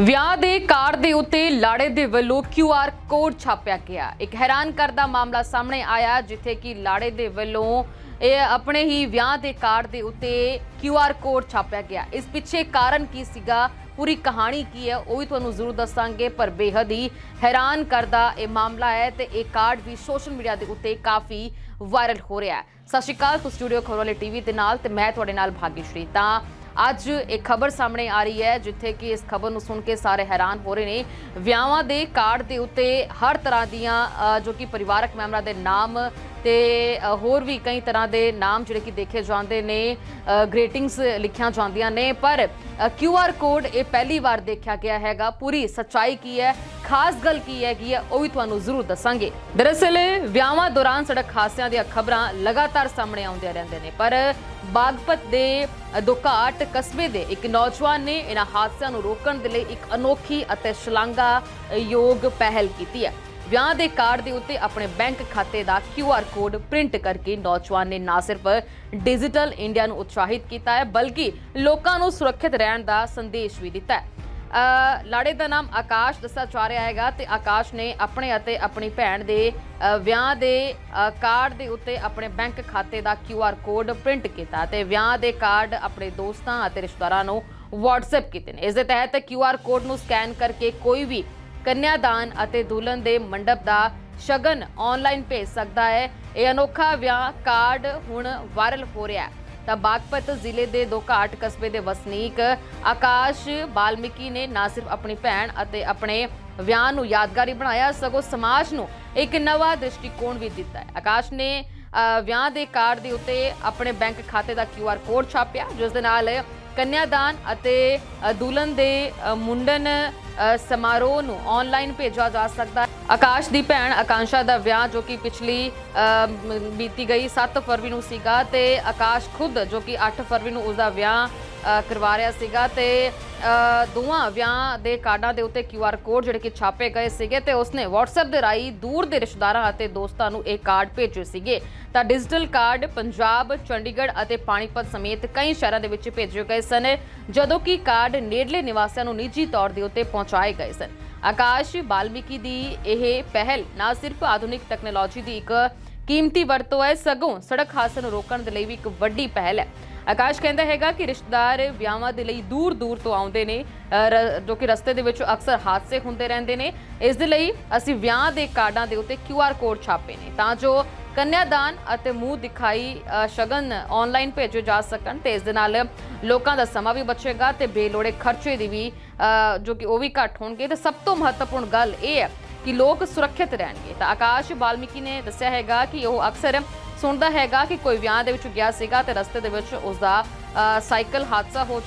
ਵਿਆਹ ਦੇ ਕਾਰਡ ਦੇ ਉੱਤੇ ਲਾੜੇ ਦੇ ਵੱਲੋਂ QR ਕੋਡ ਛਾਪਿਆ ਗਿਆ। ਇੱਕ ਹੈਰਾਨ ਕਰਦਾ ਮਾਮਲਾ ਸਾਹਮਣੇ ਆਇਆ, ਜਿੱਥੇ ਕਿ ਲਾੜੇ ਦੇ ਵੱਲੋਂ ਇਹ ਆਪਣੇ ਹੀ ਵਿਆਹ ਦੇ ਕਾਰਡ ਦੇ ਉੱਤੇ QR ਕੋਡ ਛਾਪਿਆ ਗਿਆ। ਇਸ ਪਿੱਛੇ ਕਾਰਨ ਕੀ ਸੀਗਾ? ਪੂਰੀ ਕਹਾਣੀ ਕੀ ਹੈ? ਉਹ ਵੀ ਤੁਹਾਨੂੰ ਜ਼ਰੂਰ ਦੱਸਾਂਗੇ, ਪਰ ਬੇਹੱਦ ਹੀ ਹੈਰਾਨ ਕਰਦਾ ਇਹ ਮਾਮਲਾ ਹੈ ਤੇ ਇਹ ਕਾਰਡ ਵੀ ਸੋਸ਼ਲ ਮੀਡੀਆ ਦੇ ਉੱਤੇ ਕਾਫੀ ਵਾਇਰਲ ਹੋ ਰਿਹਾ ਹੈ। ਸਤਿ ਸ਼੍ਰੀ ਅਕਾਲ, ਤੁਸੀਂ ਸਟੂਡੀਓ ਖਬਰ ਵਾਲੇ ਟੀਵੀ ਦੇ ਨਾਲ ਤੇ ਮੈਂ ਤੁਹਾਡੇ ਨਾਲ ਭਾਗੀਸ਼੍ਰੀ ਤਾਂ ਅੱਜ ਇੱਕ ਖਬਰ ਸਾਹਮਣੇ ਆ ਰਹੀ ਹੈ, ਜਿੱਥੇ ਕਿ ਇਸ ਖਬਰ ਨੂੰ ਸੁਣ ਕੇ ਸਾਰੇ ਹੈਰਾਨ ਹੋ ਰਹੇ ਨੇ। ਵਿਆਹਾਂ ਦੇ ਕਾਰਡ ਦੇ ਉੱਤੇ ਹਰ ਤਰ੍ਹਾਂ ਦੀਆਂ ਜੋ ਕਿ ਪਰਿਵਾਰਕ ਮੈਂਬਰਾਂ ਦੇ ਨਾਮ ਤੇ ਹੋਰ ਵੀ ਕਈ ਤਰ੍ਹਾਂ ਦੇ ਨਾਮ ਜਿਹੜੇ ਕਿ ਦੇਖੇ ਜਾਂਦੇ ਨੇ ਗ੍ਰੇਟਿੰਗਸ ਲਿਖੀਆਂ ਜਾਂਦੀਆਂ ਨੇ, ਪਰ ਕਿਊ ਆਰ ਕੋਡ ਇਹ ਪਹਿਲੀ ਵਾਰ ਦੇਖਿਆ ਗਿਆ ਹੈਗਾ, ਪੂਰੀ ਸੱਚਾਈ ਕੀ ਹੈ, ਖਾਸ ਗੱਲ ਕੀ ਹੈਗੀ ਹੈ, ਉਹ ਵੀ ਤੁਹਾਨੂੰ ਜ਼ਰੂਰ ਦੱਸਾਂਗੇ। ਦਰਅਸਲ, ਵਿਆਹਾਂ ਦੌਰਾਨ ਸੜਕ ਹਾਦਸਿਆਂ ਦੀਆਂ ਖਬਰਾਂ ਲਗਾਤਾਰ ਸਾਹਮਣੇ ਆਉਂਦੀਆਂ ਰਹਿੰਦੇ ਨੇ, ਪਰ, ਬਾਗਪਤ ਦੇ ਦੁਕਾਟ ਕਸਬੇ ਦੇ ਇੱਕ ਨੌਜਵਾਨ ਨੇ ਇਹਨਾਂ ਹਾਦਸਿਆਂ ਨੂੰ ਰੋਕਣ ਦੇ ਲਈ ਇੱਕ ਅਨੋਖੀ ਅਤੇ ਸ਼ਲਾਘਾ ਯੋਗ ਪਹਿਲ ਕੀਤੀ ਹੈ। ਵਿਆਹ ਦੇ ਕਾਰਡ ਦੇ ਉੱਤੇ ਆਪਣੇ ਬੈਂਕ ਖਾਤੇ ਦਾ QR ਕੋਡ ਪ੍ਰਿੰਟ ਕਰਕੇ ਨੌਜਵਾਨ ਨੇ ਨਾ ਸਿਰਫ ਡਿਜੀਟਲ ਇੰਡੀਆ ਨੂੰ ਉਤਸ਼ਾਹਿਤ ਕੀਤਾ ਹੈ, ਬਲਕਿ ਲੋਕਾਂ ਨੂੰ ਸੁਰੱਖਿਅਤ ਰਹਿਣ ਦਾ ਸੰਦੇਸ਼ ਵੀ ਦਿੱਤਾ ਹੈ। ਲਾੜੇ ਦਾ ਨਾਮ ਆਕਾਸ਼ ਦੱਸਿਆ ਜਾ ਰਿਹਾ ਹੈਗਾ ਤੇ ਆਕਾਸ਼ ਨੇ ਆਪਣੇ ਅਤੇ ਆਪਣੀ ਭੈਣ ਦੇ ਵਿਆਹ ਦੇ ਕਾਰਡ ਦੇ ਉੱਤੇ ਆਪਣੇ ਬੈਂਕ ਖਾਤੇ ਦਾ QR ਕੋਡ ਪ੍ਰਿੰਟ ਕੀਤਾ ਤੇ ਵਿਆਹ ਦੇ ਕਾਰਡ ਆਪਣੇ ਦੋਸਤਾਂ ਅਤੇ ਰਿਸ਼ਤੇਦਾਰਾਂ ਨੂੰ WhatsApp ਕੀਤੇ ਨੇ। ਇਸ ਦੇ ਤਹਿਤ QR ਕੋਡ ਨੂੰ ਸਕੈਨ ਕਰਕੇ ਕੋਈ ਵੀ ਕੰਨਿਆਦਾਨ ਅਤੇ ਦੁਲਹਨ ਦੇ ਮੰਡਪ ਦਾ ਸ਼ਗਨ ਆਨਲਾਈਨ ਭੇਜ ਸਕਦਾ ਹੈ। ਇਹ ਅਨੋਖਾ ਵਿਆਹ ਕਾਰਡ ਹੁਣ ਵਾਇਰਲ ਹੋ ਰਿਹਾ ਹੈ। ਤਾਂ ਬਾਗਪਤ ਜ਼ਿਲ੍ਹੇ ਦੇ ਦੋਘਾਟ ਕਸਬੇ ਦੇ ਵਸਨੀਕ ਆਕਾਸ਼ ਬਾਲਮੀਕੀ ਨੇ ਨਾ ਸਿਰਫ ਆਪਣੀ ਭੈਣ ਅਤੇ ਆਪਣੇ ਵਿਆਹ ਨੂੰ ਯਾਦਗਾਰੀ ਬਣਾਇਆ, ਸਗੋਂ ਸਮਾਜ ਨੂੰ ਇੱਕ ਨਵਾਂ ਦ੍ਰਿਸ਼ਟੀਕੋਣ ਵੀ ਦਿੱਤਾ ਹੈ। ਆਕਾਸ਼ ਨੇ ਵਿਆਹ ਦੇ ਕਾਰਡ ਦੇ ਉੱਤੇ ਆਪਣੇ ਬੈਂਕ ਖਾਤੇ ਦਾ QR ਕੋਡ ਛਾਪਿਆ, ਜਿਸ ਦੇ ਨਾਲ ਕੰਨਿਆਦਾਨ ਅਤੇ ਦੁਲਹਨ ਦੇ ਮੁੰਡਨ ਸਮਾਰੋਹ ਨੂੰ ਆਨਲਾਈਨ ਭੇਜਿਆ ਜਾ ਸਕਦਾ ਹੈ। ਆਕਾਸ਼ ਦੀ ਭੈਣ ਆਕਾਂਸ਼ਾ ਦਾ ਵਿਆਹ ਜੋ ਕਿ ਪਿਛਲੀ ਬੀਤੀ ਗਈ 7 ਫਰਵਰੀ ਨੂੰ ਸੀਗਾ ਤੇ ਆਕਾਸ਼ ਖੁਦ ਜੋ ਕਿ 8 ਫਰਵਰੀ ਨੂੰ ਉਸਦਾ ਵਿਆਹ ਕਰਵਾ ਰਿਹਾ ਸੀਗਾ ਤੇ ਦੋਵਾਂ ਵਿਆਹ ਦੇ ਕਾਰਡਾਂ ਦੇ ਉੱਤੇ ਕਿਊ ਆਰ ਕੋਡ ਜਿਹੜੇ ਕਿ ਛਾਪੇ ਗਏ ਸੀਗੇ ਤੇ ਉਸਨੇ WhatsApp ਦੇ ਰਾਹੀਂ ਦੂਰ ਦੇ ਰਿਸ਼ਤੇਦਾਰਾਂ ਅਤੇ ਦੋਸਤਾਂ ਨੂੰ ਇਹ ਕਾਰਡ ਭੇਜੇ ਸੀਗੇ। ਤਾਂ ਡਿਜੀਟਲ ਕਾਰਡ ਪੰਜਾਬ, ਚੰਡੀਗੜ੍ਹ ਅਤੇ ਪਾਣੀਪਤ ਸਮੇਤ ਕਈ ਸ਼ਹਿਰਾਂ ਦੇ ਵਿੱਚ ਭੇਜੇ ਗਏ ਸਨ, ਜਦੋਂ ਕਿ ਕਾਰਡ ਨੇੜਲੇ ਨਿਵਾਸੀਆਂ ਨੂੰ ਨਿੱਜੀ ਤੌਰ ਦੇ ਉੱਤੇ ਪਹੁੰਚਾਏ ਗਏ ਸਨ। ਆਕਾਸ਼ ਬਾਲਮੀਕੀ ਦੀ ਇਹ ਪਹਿਲ ਨਾ ਸਿਰਫ ਆਧੁਨਿਕ ਟੈਕਨੋਲੋਜੀ ਦੀ ਇੱਕ ਕੀਮਤੀ ਵਰਤੋਂ ਹੈ, ਸਗੋਂ ਸੜਕ ਹਾਦਸੇ ਨੂੰ ਰੋਕਣ ਦੇ ਲਈ ਵੀ ਇੱਕ ਵੱਡੀ ਪਹਿਲ ਹੈ। ਆਕਾਸ਼ ਕਹਿੰਦਾ ਹੈਗਾ ਕਿ ਰਿਸ਼ਤੇਦਾਰ ਵਿਆਹਾਂ ਦੇ ਲਈ ਦੂਰ ਦੂਰ ਤੋਂ ਆਉਂਦੇ ਨੇ ਰ- ਜੋ ਕਿ ਰਸਤੇ ਦੇ ਵਿੱਚ ਅਕਸਰ ਹਾਦਸੇ ਹੁੰਦੇ ਰਹਿੰਦੇ ਨੇ। ਇਸ ਦੇ ਲਈ ਅਸੀਂ ਵਿਆਹ ਦੇ ਕਾਰਡਾਂ ਦੇ ਉੱਤੇ ਕਿਊ ਆਰ ਕੋਡ ਛਾਪੇ ਨੇ ਤਾਂ ਜੋ ਕੰਨਿਆਦਾਨ ਅਤੇ ਮੂੰਹ ਦਿਖਾਈ ਸ਼ਗਨ ਆਨਲਾਈਨ ਭੇਜੇ ਜਾ ਸਕਣ ਤੇ ਇਸ ਦੇ ਨਾਲ ਲੋਕਾਂ ਦਾ ਸਮਾਂ ਵੀ ਬਚੇਗਾ ਤੇ ਬੇਲੋੜੇ ਖਰਚੇ ਦੀ ਵੀ ਜੋ ਕਿ ਉਹ ਵੀ ਘੱਟ ਹੋਣਗੇ। ਤੇ ਸਭ ਤੋਂ ਮਹੱਤਵਪੂਰਨ ਗੱਲ ਇਹ ਹੈ ਕਿ ਲੋਕ ਸੁਰੱਖਿਅਤ ਰਹਿਣਗੇ। ਤਾਂ ਆਕਾਸ਼ ਬਾਲਮੀਕੀ ਨੇ ਦੱਸਿਆ ਹੈਗਾ ਕਿ ਉਹ ਅਕਸਰ ਸੁਣਦਾ ਹੈਗਾ ਕਿ ਕੋਈ ਵਿਆਹ ਦੇ ਵਿੱਚ ਗਿਆ ਸੀਗਾ ਤੇ ਰਸਤੇ ਦੇ ਵਿੱਚ ਉਸਦਾ ਅ, ਸਾਈਕਲ ਹਾਦਸਾ ਹੋ ਜਾਂਦਾ